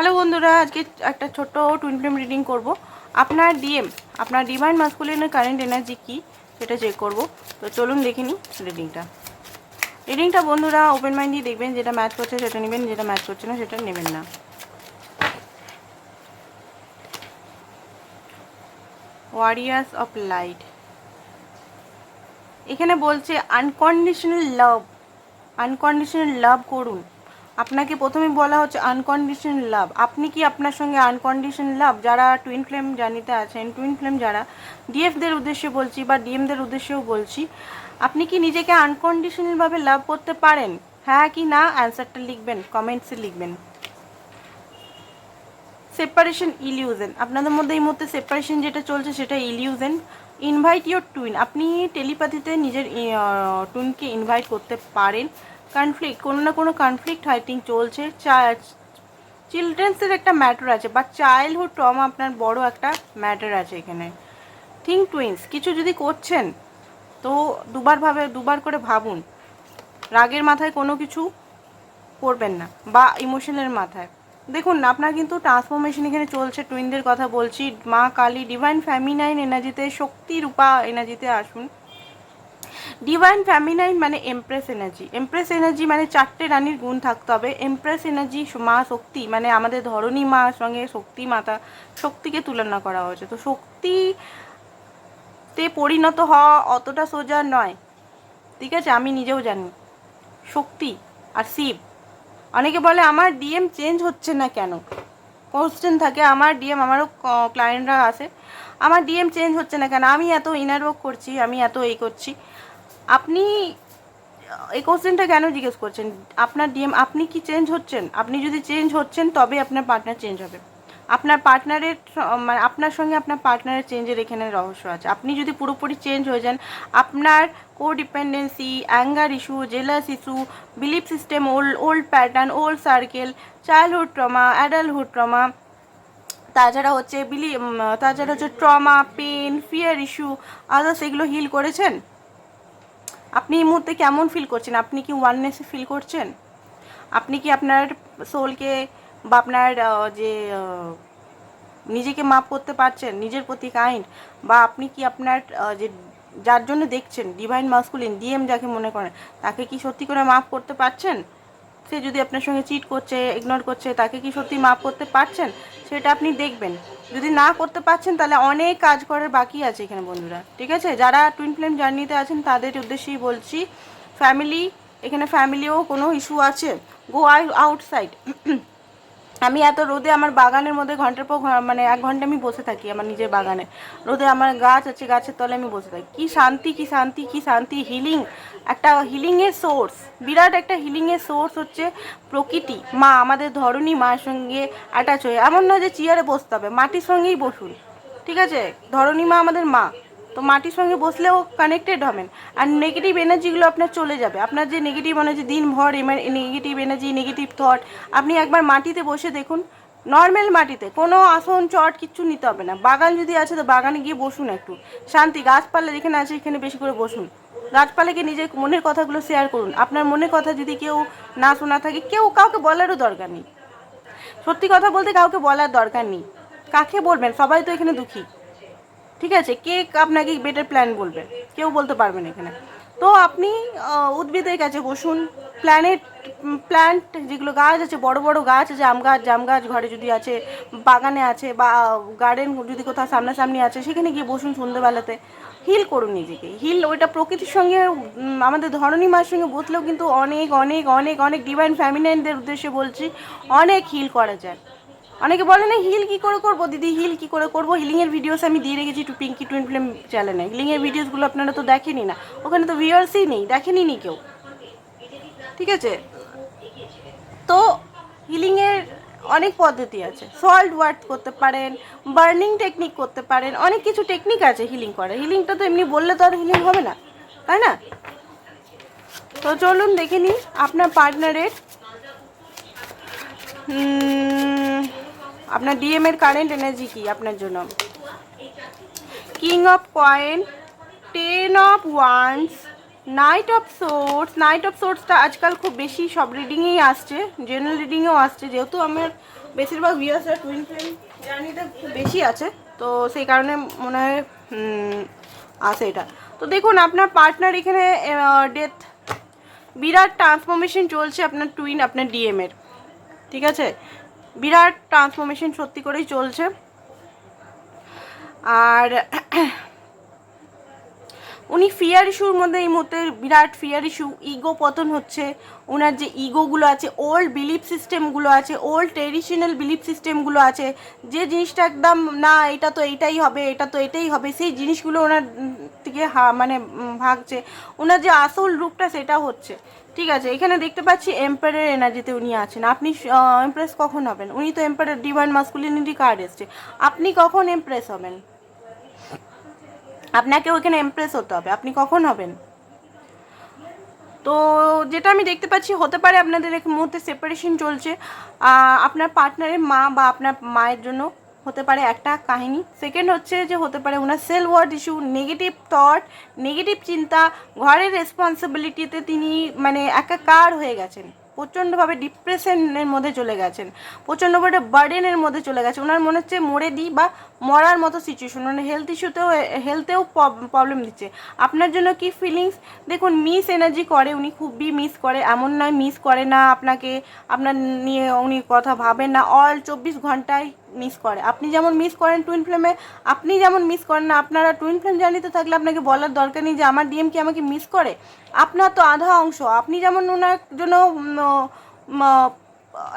Hello বন্ধুরা, আজকে একটা ছোট্ট টুইন ফ্লেম রিডিং করব। আপনার ডিএম আপনার ডিভাইন মাস্কুলিনের কারেন্ট এনার্জি কি? সেটা চেক করব। তো চলুন দেখে নিই রিডিংটা রিডিংটা বন্ধুরা ওপেন মাইন্ড দিয়ে দেখবেন যেটা ম্যাচ করছে, সেটা নেবেন, যেটা ম্যাচ করছে না, সেটা নেবেন না। ওয়ারিয়ার্স অফ লাইট এখানে বলছে আনকন্ডিশনাল লাভ আনকন্ডিশনাল লাভ করুন। আপনাকে প্রথমে বলা হচ্ছে আনকন্ডিশনাল লাভ আপনি কি আপনার সঙ্গে আনকন্ডিশনাল লাভ যারা টুইন ফ্লেম জানিতে আছেন টুইন ফ্লেম যারা ডিএফদের উদ্দেশ্যে বলছি বা ডিএমদের উদ্দেশ্যেও বলছি, আপনি কি নিজেকে আনকন্ডিশনালভাবে লাভ করতে পারেন? হ্যাঁ কি না? অ্যান্সারটা লিখবেন কমেন্টসে লিখবেন। সেপারেশন ইলিউজেন আপনাদের মধ্যে এই মুহূর্তে সেপারেশন যেটা চলছে সেটা ইলিউজেন ইনভাইট ইউর টুইন আপনি টেলিপ্যাথিতে নিজের টুইনকে ইনভাইট করতে পারেন। কনফ্লিক্ট কোনো না কোনো কনফ্লিক্ট থিঙ্ক চলছে। চিলড্রেন্সের একটা ম্যাটার আছে বা চাইল্ডহুড ট্রমা আপনার বড় একটা ম্যাটার আছে এখানে। থিঙ্ক টুইন্স কিছু যদি করছেন, তো দুবার ভাবে, দুবার করে ভাবুন। রাগের মাথায় কোনো কিছু করবেন না, বা ইমোশনের মাথায়। দেখুন, আপনার কিন্তু ট্রান্সফরমেশন এখানে চলছে টুইনদের কথা বলছি, মা কালী ডিভাইন ফ্যামিনাইন এনার্জিতে শক্তি রূপা এনার্জিতে আসুন। ডিভাইন ফ্যামিনাইন মানে এমপ্রেস এনার্জি এমপ্রেস এনার্জি মানে চারটে রানীর গুণ থাকতে হবে। এমপ্রেস এনার্জি মা শক্তি মানে আমাদের ধরণী মার সঙ্গে শক্তি মাতা, শক্তিকে তুলনা করা হয়েছে। তো শক্তিতে পরিণত হওয়া অতটা সোজা নয়। ঠিক আছে? আমি নিজেও জানি। শক্তি আর শিব। অনেকে বলে, আমার ডিএম চেঞ্জ হচ্ছে না কেন? কোশ্চেন থাকে, আমার ডিএম আমারও ক্লায়েন্টরা আসে আমার ডিএম চেঞ্জ হচ্ছে না কেন? আমি এত ইনার ওয়ার্ক করছি, আমি এত এই করছি। আপনি, এই কোশ্চেনটা কেন জিজ্ঞেস করছেন? আপনার ডিএম আপনি কি চেঞ্জ হচ্ছেন? আপনি যদি চেঞ্জ হচ্ছেন, তবে আপনার পার্টনার চেঞ্জ হবে। আপনার পার্টনারের মানে আপনার সঙ্গে আপনার পার্টনারের চেঞ্জের এখানে রহস্য আছে। আপনি যদি পুরোপুরি চেঞ্জ হয়ে যান, আপনার codependency anger issue jealous issue belief system old old pattern old circle childhood trauma adulthood trauma তাছাড়া হচ্ছে বিলি তাছাড়া হচ্ছে trauma pain fear issue others এগুলো হিল করেছেন? আপনি এই মুহূর্তে কেমন ফিল করছেন? আপনি কি ওয়াননেসে ফিল করছেন? আপনি কি আপনার সোলকে বা আপনার যে নিজেকে মাপ করতে পারছেন? নিজের প্রতি কাইন্ড বা আপনি কি আপনার যে, যার জন্য দেখছেন ডিভাইন মাস্কুলিন ডিএম যাকে মনে করেন, তাকে কি সত্যি করে মাপ করতে পারছেন? সে যদি আপনার সঙ্গে চিট করছে ইগনোর করছে, তাকে কি সত্যি মাপ করতে পারছেন? সেটা আপনি দেখবেন। যদি না করতে পারছেন, তাহলে অনেক কাজ করার বাকি আছে এখানে বন্ধুরা। ঠিক আছে? যারা টুইন ফ্লেম জার্নিতে আছেন, তাদের উদ্দেশ্যেই বলছি ফ্যামিলি এখানে ফ্যামিলিও কোনো ইস্যু আছে? গো আউটসাইড আমি এত রোদে আমার বাগানের মধ্যে ঘণ্টার পর মানে এক ঘণ্টা আমি বসে থাকি আমার নিজের বাগানে। রোদে আমার গাছ আছে, গাছের তলে আমি বসে থাকি। কি শান্তি কি শান্তি কি শান্তি হিলিং একটা হিলিংয়ের সোর্স বিরাট একটা হিলিংয়ের সোর্স হচ্ছে প্রকৃতি। মা, আমাদের ধরনী মার সঙ্গে অ্যাটাচ হয়ে, এমন নয় যে চেয়ারে বসতে হবে, মাটির সঙ্গেই বসুন, ঠিক আছে? ধরনী মা আমাদের মা। তো মাটির সঙ্গে বসলেও কানেক্টেড হবেন। আর নেগেটিভ এনার্জিগুলো আপনার চলে যাবে। আপনার যে নেগেটিভ এনার্জি দিনভর নেগেটিভ এনার্জি নেগেটিভ থট আপনি একবার মাটিতে বসে দেখুন। নর্মাল মাটিতে, কোনো আসন, চট কিচ্ছু নিতে হবে না। বাগান যদি আছে তো বাগানে গিয়ে বসুন একটু। শান্তি, গাছপালা যেখানে আছে সেখানে বেশি করে বসুন। গাছপালাকে নিজের মনের কথাগুলো শেয়ার করুন। আপনার মনের কথা যদি কেউ না শোনা থাকে, কেউ কাউকে বলারও দরকার নেই। সত্যি কথা বলতে কাউকে বলার দরকার নেই। কাকে বলবেন? সবাই তো এখানে দুঃখী। ঠিক আছে? কে আপনাকে বেটার প্ল্যান বলবে? কেউ বলতে পারবেন এখানে। তো আপনি উদ্ভিদের কাছে বসুন। প্ল্যানেট প্ল্যান্ট যেগুলো গাছ আছে, বড় বড় গাছ আছে, আম গাছ, জাম গাছ ঘরে যদি আছে, বাগানে আছে বা গার্ডেন যদি কোথাও সামনাসামনি আছে, সেখানে গিয়ে বসুন সন্ধ্যেবেলাতে হিল করুন নিজেকে। হিল ওইটা প্রকৃতির সঙ্গে আমাদের ধরণী মার সঙ্গে বসলেও কিন্তু অনেক অনেক অনেক অনেক ডিভাইন ফ্যামিনাইনদের উদ্দেশ্যে বলছি, অনেক হিল করা যায়। অনেকে বলে না, হিল কি করে করব দিদি? হিল কি করে করব? হিলিংয়ের ভিডিওস আমি দিয়ে রেখেছি টু পিঙ্কি টুইন ফিল্ম চ্যানেলে হিলিংয়ের ভিডিওসগুলো আপনারা তো দেখেনি না। ওখানে তো ভিউয়ার্সই নেই দেখেনি নি কেউ। ঠিক আছে? তো হিলিংয়ের অনেক পদ্ধতি আছে। সল্ট ওয়ার্ড করতে পারেন বার্নিং টেকনিক করতে পারেন, অনেক কিছু টেকনিক আছে হিলিং করার। হিলিংটা তো এমনি বললে তো আর হিলিং হবে না, তাই না? তো চলুন দেখে নিই আপনার পার্টনারের আপনার ডিএম এর কারেন্ট এনার্জি কি আপনার জন্য? King of coins ten of wands knight of swords knight of সোর্সটা আজকাল খুব বেশি সব রিডিংয়েই আসছে জেনারেল রিডিংয়েও আসছে, যেহেতু আমার বেশিরভাগ ভিউয়ার্সরা টুইন ফ্লেম খুব বেশি আছে, তো সেই কারণে মনে হয় আসে এটা। তো দেখুন, আপনার পার্টনার এখানে ডেথ বিরাট ট্রান্সফরমেশন চলছে আপনার টুইন আপনার ডিএম এর। ঠিক আছে? বিরাট ট্রান্সফরমেশন সত্যি করেই চলছে। আর উনি ফিয়ার ইস্যুর মধ্যে এই মুহূর্তে বিরাট ফিয়ার ইস্যু ইগো পতন হচ্ছে ওনার যে ইগোগুলো আছে ওল্ড বিলিফ সিস্টেমগুলো আছে ওল্ড ট্রেডিশনাল বিলিফ সিস্টেমগুলো আছে, যে জিনিসটা একদম, না, এটা তো এটাই হবে, এটা তো এটাই হবে, সেই জিনিসগুলো ওনার থেকে হা- মানে ভাগছে। ওনার যে আসল রূপটা সেটা হচ্ছে। ঠিক আছে, এখানে দেখতে পাচ্ছি এম্পায়ারের এনার্জিতে উনি আছেন। আপনি এমপ্রেস কখন হবেন? উনি তো এম্পায়ার ডিভাইন মাস্কুলিনিটি কার্ড এসছে। আপনি কখন এমপ্রেস হবেন? আপনাকে ওইখানে ইমপ্রেস হতে হবে। আপনি কখন হবেন? তো যেটা আমি দেখতে পাচ্ছি, হতে পারে আপনাদের এক মুহূর্তে সেপারেশন চলছে। আপনার পার্টনারের মা বা আপনার মায়ের জন্য হতে পারে একটা কাহিনী। সেকেন্ড হচ্ছে যে হতে পারে ওনার self worth issue negative thought negative চিন্তা, ঘরের রেসপন্সিবিলিটিতে তিনি মানে একাকার হয়ে গেছেন। প্রচণ্ডভাবে ডিপ্রেশনের মধ্যে চলে গেছেন। প্রচণ্ডভাবে বার্ডেনের মধ্যে চলে গেছে। ওনার মনে হচ্ছে মরে দিই বা মরার মতো সিচুয়েশন মানে হেলথ ইস্যুতেও হেলথেও প্রবলেম দিচ্ছে। আপনার জন্য কি ফিলিংস দেখুন মিস এনার্জি করে, উনি খুবই মিস করে। এমন নয় মিস করে না আপনাকে, আপনার নিয়ে উনি কথা ভাবেন না। অল চব্বিশ ঘন্টায় মিস করে। আপনি যেমন মিস করেন টুইন ফ্লেমে আপনি যেমন মিস করেন না, আপনারা টুইন ফ্লেম জার্নিতে থাকলে আপনাকে বলার দরকার নেই যে আমার ডিএম কি আমাকে মিস করে? আপনার তো আধা অংশ। আপনি যেমন ওনার জন্য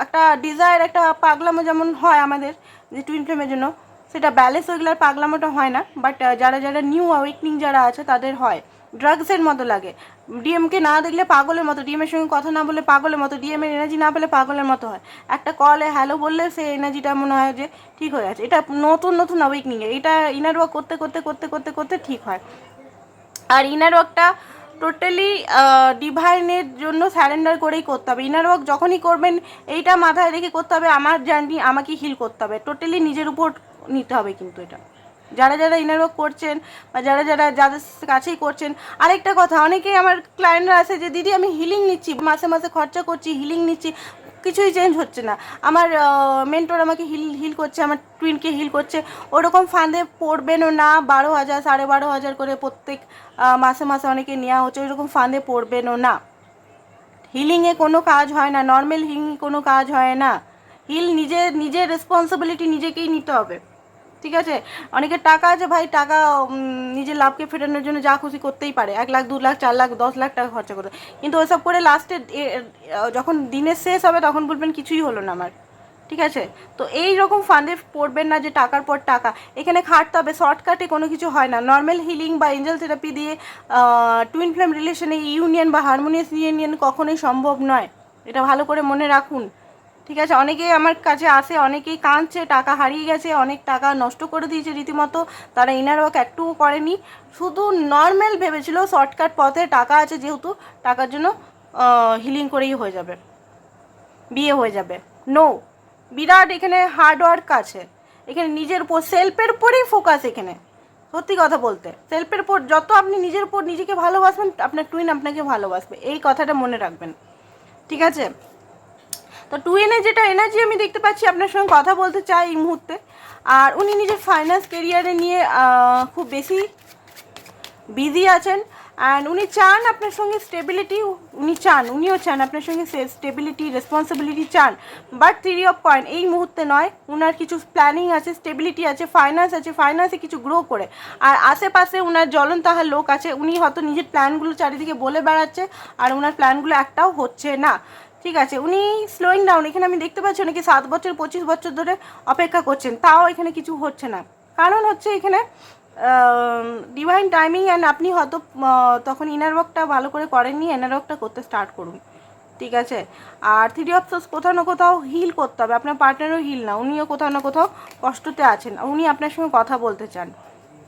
একটা ডিজায়ার একটা পাগলামো যেমন হয় আমাদের, যে টুইন ফ্লেমের জন্য, সেটা ব্যালেন্স ওইগুলোর পাগলামোটা হয় না বাট যারা যারা নিউ অ্যাওয়েকনিং যারা আছে, তাদের হয়। ড্রাগসের মতো লাগে। ডিএমকে না দেখলে পাগলের মতো ডিএমের সঙ্গে কথা না বলে পাগলের মতো ডিএমের এনার্জি না পেলে পাগলের মতো হয়। একটা কলে হ্যালো বললে সেই এনার্জিটা মনে হয় যে ঠিক হয়ে আছে এটা নতুন নতুন অ্যাওয়েকনিং এটা ইনার ওয়ার্ক করতে করতে করতে করতে করতে ঠিক হয়। আর ইনার ওয়ার্কটা টোটালি ডিভাইনের জন্য স্যারেন্ডার করেই করতে হবে। ইনার ওয়ার্ক যখনই করবেন, এইটা মাথায় রেখে করতে হবে, আমার জার্নি আমাকে হিল করতে হবে। টোটালি নিজের উপর নিতে হবে কিন্তু এটা। যারা যারা ইনার ওয়ার্ক করছেন বা যারা যারা যাদের কাছেই করছেন, আরেকটা কথা, অনেকেই আমার ক্লায়েন্টরা আছে যে, দিদি, আমি হিলিং নিচ্ছি, মাসে মাসে খরচা করছি হিলিং নিচ্ছি, কিছুই চেঞ্জ হচ্ছে না। আমার মেন্টর আমাকে হিল হিল করছে, আমার টুইনকে হিল করছে। ওরকম ফাঁদে পড়বেনও না, বারো হাজার, সাড়ে বারো হাজার করে প্রত্যেক মাসে মাসে অনেকে নেওয়া হচ্ছে ওইরকম ফাঁদে পড়বেনও না। হিলিংয়ে কোনো কাজ হয় না নর্মাল হিলিং কোনো কাজ হয় না। হিল নিজের নিজের রেসপন্সিবিলিটি নিজেকেই নিতে হবে। ঠিক আছে? অনেকের টাকা আছে ভাই, টাকা নিজের লাভকে ফেরানোর জন্য যা খুশি করতেই পারে। এক লাখ, দু লাখ, চার লাখ, দশ লাখ টাকা খরচা করে। কিন্তু ওসব করে লাস্টে যখন দিনের শেষ হবে তখন বলবেন কিছুই হলো না আমার। ঠিক আছে? তো এই রকম ফান্ডে পড়বেন না যে টাকার পর টাকা। এখানে খাটতে হবে শর্টকাটে কোনো কিছু হয় না। নর্মাল হিলিং বা এঞ্জেল থেরাপি দিয়ে টুইন ফ্লেম রিলেশনে ইউনিয়ন বা হারমোনিয়াস ইউনিয়ন কখনোই সম্ভব নয়। এটা ভালো করে মনে রাখুন। ঠিক আছে? অনেকেই আমার কাছে আসে, অনেকেই কাঁদছে, টাকা হারিয়ে গেছে, অনেক টাকা নষ্ট করে দিয়েছে রীতিমতো। তারা ইনার ওয়ার্ক একটুও করেনি। শুধু নর্মাল ভেবেছিল শর্টকাট পথে টাকা আছে যেহেতু, টাকার জন্য হিলিং করেই হয়ে যাবে। বিয়ে হয়ে যাবে। নো বিরাট এখানে হার্ডওয়ার্ক আছে। এখানে নিজের উপর সেলফের উপরেই ফোকাস এখানে। সত্যি কথা বলতে সেলফের উপর যত আপনি নিজের উপর নিজেকে ভালোবাসবেন, আপনার টুইন আপনাকে ভালোবাসবে। এই কথাটা মনে রাখবেন। ঠিক আছে? তো টুইনে যেটা এনার্জি আমি দেখতে পাচ্ছি, আপনার সঙ্গে কথা বলতে চাই এই মুহূর্তে। আর উনি নিজের ফাইন্যান্স কেরিয়ারে নিয়ে খুব বেশি বিজি আছেন। অ্যান্ড উনি চান আপনার সঙ্গে স্টেবিলিটি উনি চান, উনিও চান আপনার সঙ্গে স্টেবিলিটি রেসপন্সিবিলিটি চান। বাট থ্রি অফ পয়েন্ট এই মুহূর্তে নয়, উনার কিছু প্ল্যানিং আছে স্টেবিলিটি আছে ফাইন্যান্স আছে ফাইন্যান্সে কিছু গ্রো করে। আর আশেপাশে উনার জ্বলন তাহার লোক আছে, উনি হয়তো নিজের প্ল্যানগুলো চারিদিকে বলে বেড়াচ্ছে, আর ওনার প্ল্যানগুলো একটাও হচ্ছে না। ঠিক আছে, উনি স্লোয়িং ডাউন এখানে আমি দেখতে পাচ্ছি অনেকে সাত বছর, পঁচিশ বছর ধরে অপেক্ষা করছেন, তাও এখানে কিছু হচ্ছে না। কারণ হচ্ছে এখানে ডিভাইন টাইমিং অ্যান্ড আপনি হয়তো তখন ইনার ওয়ার্কটা ভালো করে করেননি ইনার ওয়ার্কটা করতে স্টার্ট করুন, ঠিক আছে? আর থ্রি অফসোস কোথাও না কোথাও হিল করতে হবে, আপনার পার্টনারও হিল না, উনিও কোথাও না কোথাও কষ্টতে আছেন, উনি আপনার সঙ্গে কথা বলতে চান।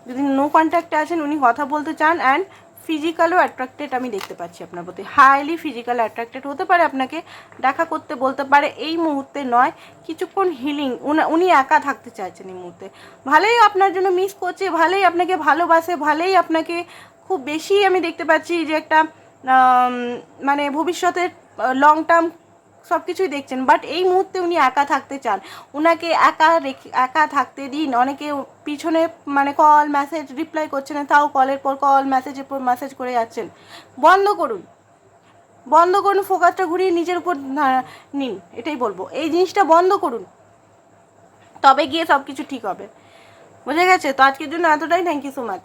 যদি নো কন্ট্যাক্টে আছেন, উনি কথা বলতে চান অ্যান্ড ফিজিক্যালও অ্যাট্রাক্টেড আমি দেখতে পাচ্ছি আপনার প্রতি। হাইলি ফিজিক্যাল অ্যাট্রাক্টেড হতে পারে আপনাকে, দেখা করতে বলতে পারে এই মুহূর্তে নয়, কিছুক্ষণ হিলিং উনি একা থাকতে চাইছেন এই মুহূর্তে। ভালোই আপনার জন্য মিস করছে, ভালোই আপনাকে ভালোবাসে, ভালোই আপনাকে খুব বেশি আমি দেখতে পাচ্ছি যে একটা মানে ভবিষ্যতের লং টার্ম সব কিছুই দেখছেন বাট এই মুহূর্তে উনি একা থাকতে চান। ওনাকে একা রেখে, একা থাকতে দিন। অনেকে পিছনে মানে কল মেসেজ রিপ্লাই করছেন তাও কলের পর কল মেসেজের পর মেসেজ করে যাচ্ছেন। বন্ধ করুন। বন্ধ করুন ফোকাসটা ঘুরিয়ে নিজের উপর নিন, এটাই বলব। এই জিনিসটা বন্ধ করুন। তবে গিয়ে সব কিছু ঠিক হবে। বুঝে গেছে? তো আজকের জন্য এতটাই। Thank you so much